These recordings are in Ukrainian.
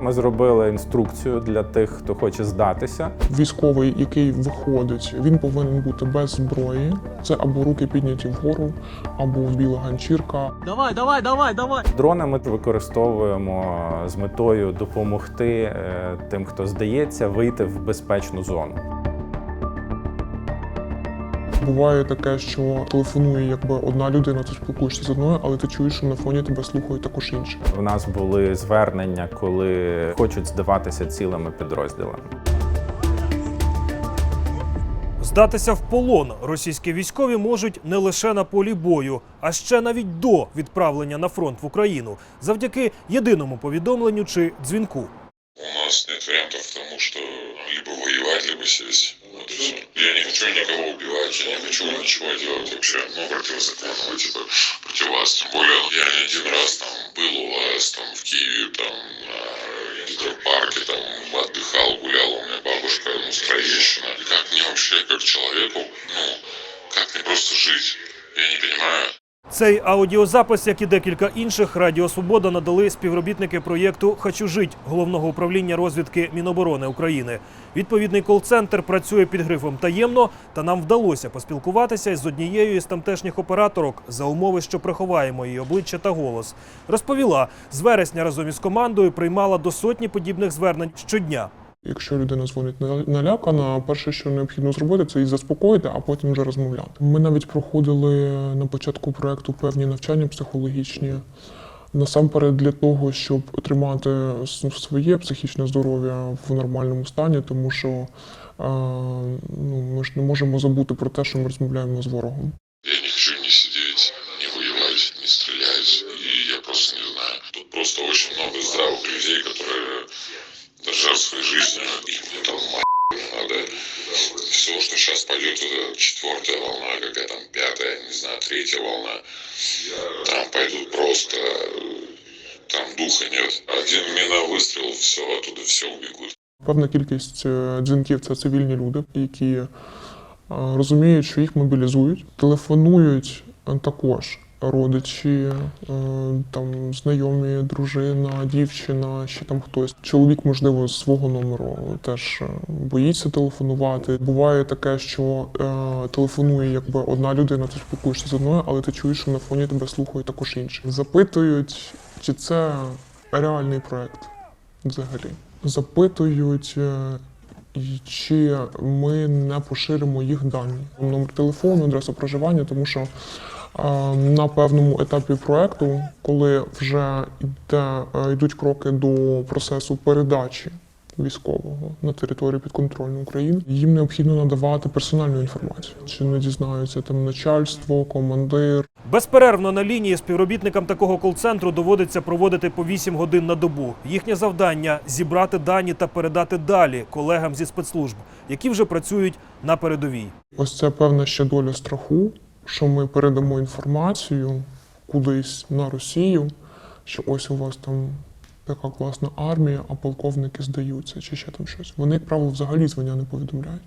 Ми зробили інструкцію для тих, хто хоче здатися. Військовий, який виходить, він повинен бути без зброї. Це або руки підняті вгору, або біла ганчірка. Давай, давай, давай, давай. Дрони ми використовуємо з метою допомогти е, тим, хто здається, вийти в безпечну зону. Буває таке, що телефонує якби одна людина, ти спілкуєшся з одною, але ти чуєш, що на фоні тебе слухають також інші. У нас були звернення, коли хочуть здаватися цілими підрозділами. Здатися в полон російські військові можуть не лише на полі бою, а ще навіть до відправлення на фронт в Україну, завдяки єдиному повідомленню чи дзвінку. У нас нет вариантов тому, что либо воевать, либо сесть. Вот. Я не хочу никого убивать, я не хочу ничего делать вообще, ну, противозаконного, типа, против вас. Тем более, я не один раз там был у вас, там, в Киеве, там, на гидропарке, там, отдыхал, гулял, у меня бабушка, ну, с Троещина. И Как мне вообще, как человеку, ну, как мне просто жить? Я не понимаю. Цей аудіозапис, як і декілька інших, Радіо Свобода надали співробітники проєкту Хочу жить головного управління розвідки Міноборони України. Відповідний кол-центр працює під грифом таємно, та нам вдалося поспілкуватися з однією із тамтешніх операторок за умови, що приховаємо її обличчя та голос. Розповіла, з вересня разом із командою приймала до сотні подібних звернень щодня. Якщо людина дзвонить на- налякана, перше, що необхідно зробити, це її заспокоїти, а потім вже розмовляти. Ми навіть проходили на початку проекту певні навчання психологічні. Насамперед для того, щоб отримати с- своє психічне здоров'я в нормальному стані, тому що е, ну, ми ж не можемо забути про те, що ми розмовляємо з ворогом. Я не хочу ни сидеть, ни воевать, ни стрелять. И я просто не знаю. Тут просто очень много здравых людей, которые дорожат своей жизнью. И мне там мать надо. Все, что сейчас пойдет, это четвертая волна, какая там пятая, не знаю, третья волна. Там пойдут просто... э, Там духа нет. Один мина выстрел, все, оттуда все убегут. Певна кількість е, дзвінків це цивільні люди, які е, розуміють, що їх мобілізують, телефонують е, також Родичі, е, там знайомі, дружина, дівчина, ще там хтось. Чоловік, можливо, з свого номеру теж е, боїться телефонувати. Буває таке, що е, телефонує якби одна людина, ти спілкуєшся з одною, але ти чуєш, що на фоні тебе слухають також інші. Запитують, чи це реальний проект взагалі запитують, е, і чи ми не поширимо їх дані. Номер телефону, адреса проживання, тому що на певному етапі проекту, коли вже йде, е, йдуть кроки до процесу передачі військового на територію підконтрольної України, їм необхідно надавати персональну інформацію. Чи не дізнаються там начальство, командир, Безперервно на лінії співробітникам такого кол-центру доводиться проводити по 8 годин на добу. Їхнє завдання зібрати дані та передати далі колегам зі спецслужб, які вже працюють на передовій. Ось це певна ще доля страху, що ми передамо інформацію кудись на Росію, що ось у вас там така класна армія, а полковники здаються, чи ще там щось. Вони, як правило, взагалі звання не повідомляють.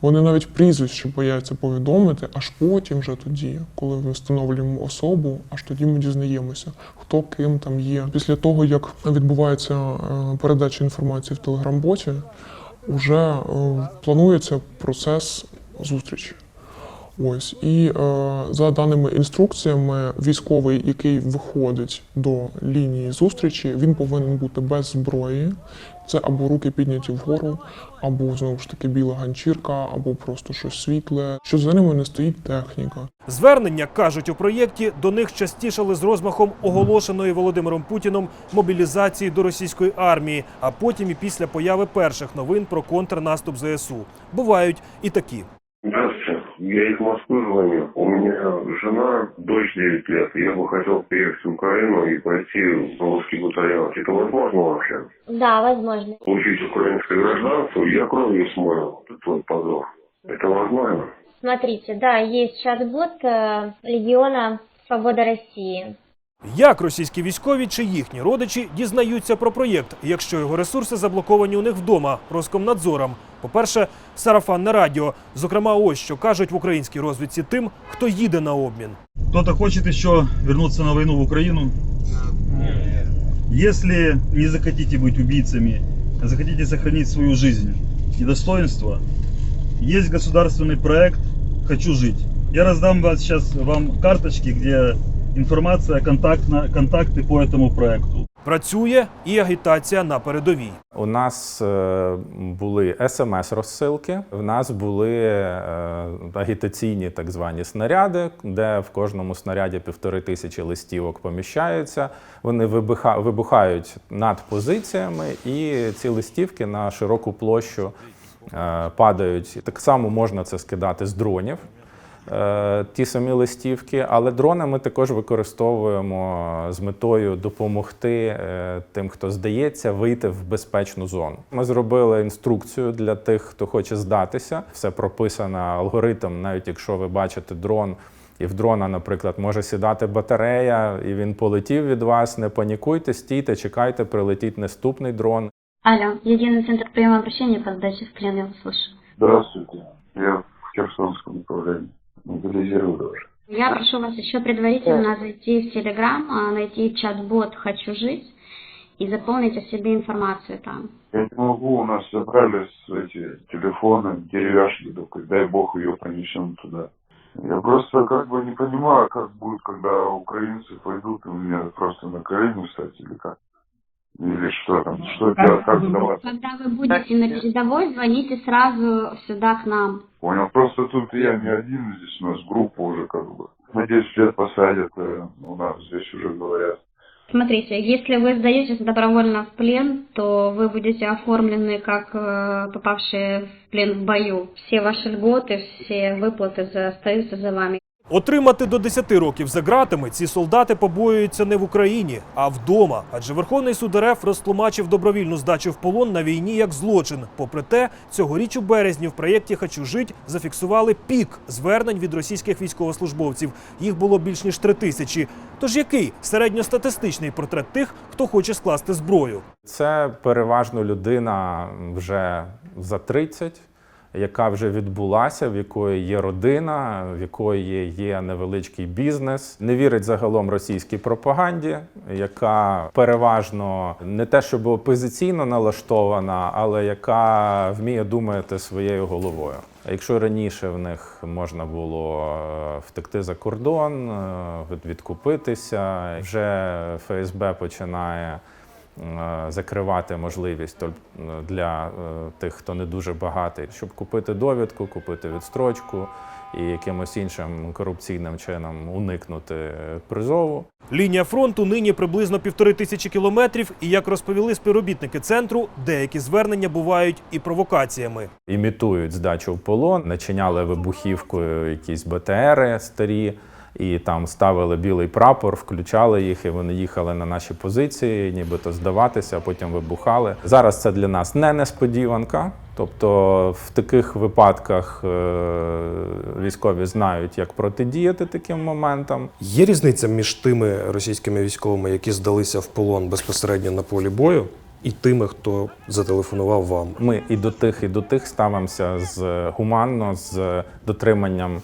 Вони навіть прізвище бояться повідомити, аж потім, вже тоді, коли ми встановлюємо особу, аж тоді ми дізнаємося, хто ким там є. Після того, як відбувається е, передача інформації в телеграм-боті, вже е, планується процес зустрічі. Ось і е, за даними інструкціями, військовий, який виходить до лінії зустрічі, він повинен бути без зброї. Це або руки підняті вгору, або знову ж таки біла ганчірка, або просто щось світле. Що за ними не стоїть техніка. Звернення кажуть у проєкті до них частішали з розмахом оголошеної Володимиром Путіном мобілізації до російської армії, а потім і після появи перших новин про контрнаступ ЗСУ. Бувають і такі. Я из Москвы звоню. У меня жена, дочь 9 лет. Я бы хотел приехать в Украину и пойти в русский батальон. Это возможно вообще? Да, возможно. Получить украинское гражданство, я кровью смою твой позор. Это возможно? Смотрите, да, есть чат-бот э, Легиона Свобода России. Як російські військові чи їхні родичі дізнаються про проєкт, якщо його ресурси заблоковані у них вдома Роскомнадзором? По-перше, сарафанне радіо. Зокрема, ось що кажуть в українській розвідці тим, хто їде на обмін. Кто-то хочет еще вернуться на войну в Украину? Если не захотите быть убийцами, а захотите сохранить свою жизнь и достоинство, есть государственный проект «Хочу жить». Я раздам вас сейчас вам карточки, где информация, контактна, контакты по этому проекту. Працює і агітація на передовій. У нас е, були смс-розсилки, в нас були е, агітаційні так звані снаряди, де в кожному снаряді півтори тисячі листівок поміщаються. Вони вибуха- вибухають над позиціями, і ці листівки на широку площу е, падають. Так само можна це скидати з дронів. Е, Ті самі листівки, але дрони ми також використовуємо з метою допомогти е, тим, хто здається, вийти в безпечну зону. Ми зробили інструкцію для тих, хто хоче здатися. Все прописано алгоритм, навіть якщо ви бачите дрон. І в дрона, наприклад, може сідати батарея, і він полетів від вас. Не панікуйте, стійте, чекайте, прилетить наступний дрон. Алло, единый центр приема обращения по сдаче в плен, я вас слышу. Здравствуйте. Я в Херсонском направлении. Мобилизировали уже. Я прошу вас еще предварительно зайти в Телеграм, а, найти чат-бот «Хочу жить» и заполнить о себе информацию там. Я не могу, у нас забрали с эти телефоны, деревяшки только, дай бог ее понесем туда. Я просто как бы не понимаю, как будет, когда украинцы пойдут, и у меня просто на колени встать или как? Или что там, что делать, как сдаваться? Когда вы будете на передовой, звоните сразу сюда к нам. Понял, просто тут я не один, здесь у нас группа уже как бы. На 10 лет посадят, э, у нас здесь уже говорят. Смотрите, если вы сдаетесь добровольно в плен, то вы будете оформлены как э, попавшие в плен в бою. Все ваши льготы, все выплаты остаются за вами. Отримати до 10 років за ґратами ці солдати побоюються не в Україні, а вдома. Адже Верховний суд РФ розтлумачив добровільну здачу в полон на війні як злочин. Попри те, цьогоріч у березні в проєкті «Хочу жить» зафіксували пік звернень від російських військовослужбовців. Їх було більш ніж три тисячі. Тож який середньостатистичний портрет тих, хто хоче скласти зброю? Це переважно людина вже за 30, яка вже відбулася, в якої є родина, в якої є невеличкий бізнес. Не вірить загалом російській пропаганді, яка переважно не те, щоб опозиційно налаштована, але яка вміє думати своєю головою. Якщо раніше в них можна було е, втекти за кордон, е, відкупитися, вже ФСБ починає закривати можливість тол- для е, тих, хто не дуже багатий, щоб купити довідку, купити відстрочку і якимось іншим корупційним чином уникнути е, призову. Лінія фронту нині приблизно півтори тисячі кілометрів, і як розповіли співробітники центру, деякі звернення бувають і провокаціями. імітують здачу в полон, начиняли вибухівкою якісь БТРи старі, і там ставили білий прапор, включали їх, і вони їхали на наші позиції, нібито здаватися, а потім вибухали. Зараз це для нас не несподіванка. Тобто в таких випадках е, військові знають, як протидіяти таким моментам. Є різниця між тими російськими військовими, які здалися в полон безпосередньо на полі бою, і тими, хто зателефонував вам. Ми і до тих, і до тих ставимося з гуманно, з дотриманням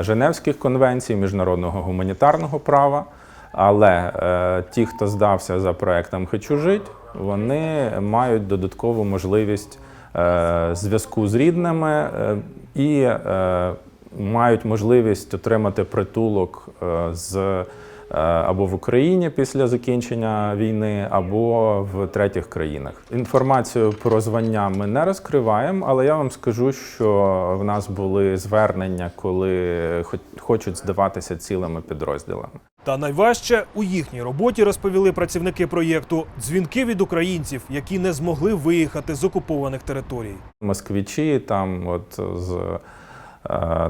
Женевських конвенцій, міжнародного гуманітарного права. Але е, ті, хто здався за проектом Хочу жити», вони мають додаткову можливість е, зв'язку з рідними е, і е, мають можливість отримати притулок е, з е, або в Україні після закінчення війни, або в третіх країнах. Інформацію про звання ми не розкриваємо, але я вам скажу, що в нас були звернення, коли хо- хочуть здаватися цілими підрозділами. Та найважче у їхній роботі розповіли працівники проєкту дзвінки від українців, які не змогли виїхати з окупованих територій. москвичі, там от з е,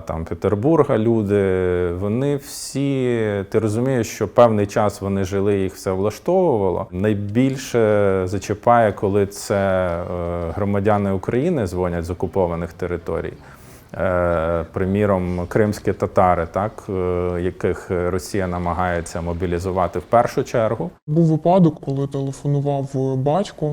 там, Петербурга люди, вони всі, ти розумієш, що певний час вони жили, їх все влаштовувало. Найбільше зачіпає, коли це е, громадяни України дзвонять з окупованих територій. Е, Приміром, кримські татари, так, е, яких Росія намагається мобілізувати в першу чергу. Був випадок, коли телефонував батько,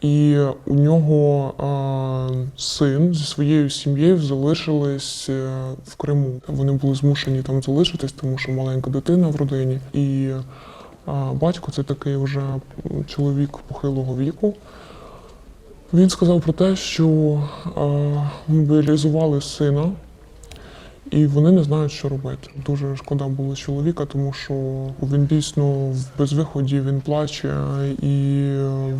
і у нього е, син зі своєю сім'єю залишились е, в Криму. Вони були змушені там залишитись, тому що маленька дитина в родині. І А Батько це такий вже чоловік похилого віку. Він сказав про те, що е, мобілізували сина, і вони не знають, що робити. Дуже шкода було чоловіка, тому що він дійсно в безвиході, він плаче і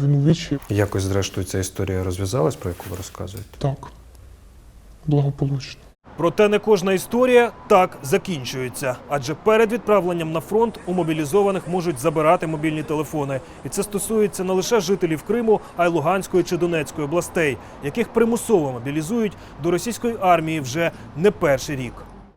він у вічі. Якось, зрештою, ця історія розв'язалась, про яку ви розказуєте? Так, благополучно. Проте не кожна історія так закінчується. Адже перед відправленням на фронт у мобілізованих можуть забирати мобільні телефони. І це стосується не лише жителів Криму, а й Луганської чи Донецької областей, яких примусово мобілізують до російської армії вже не перший рік.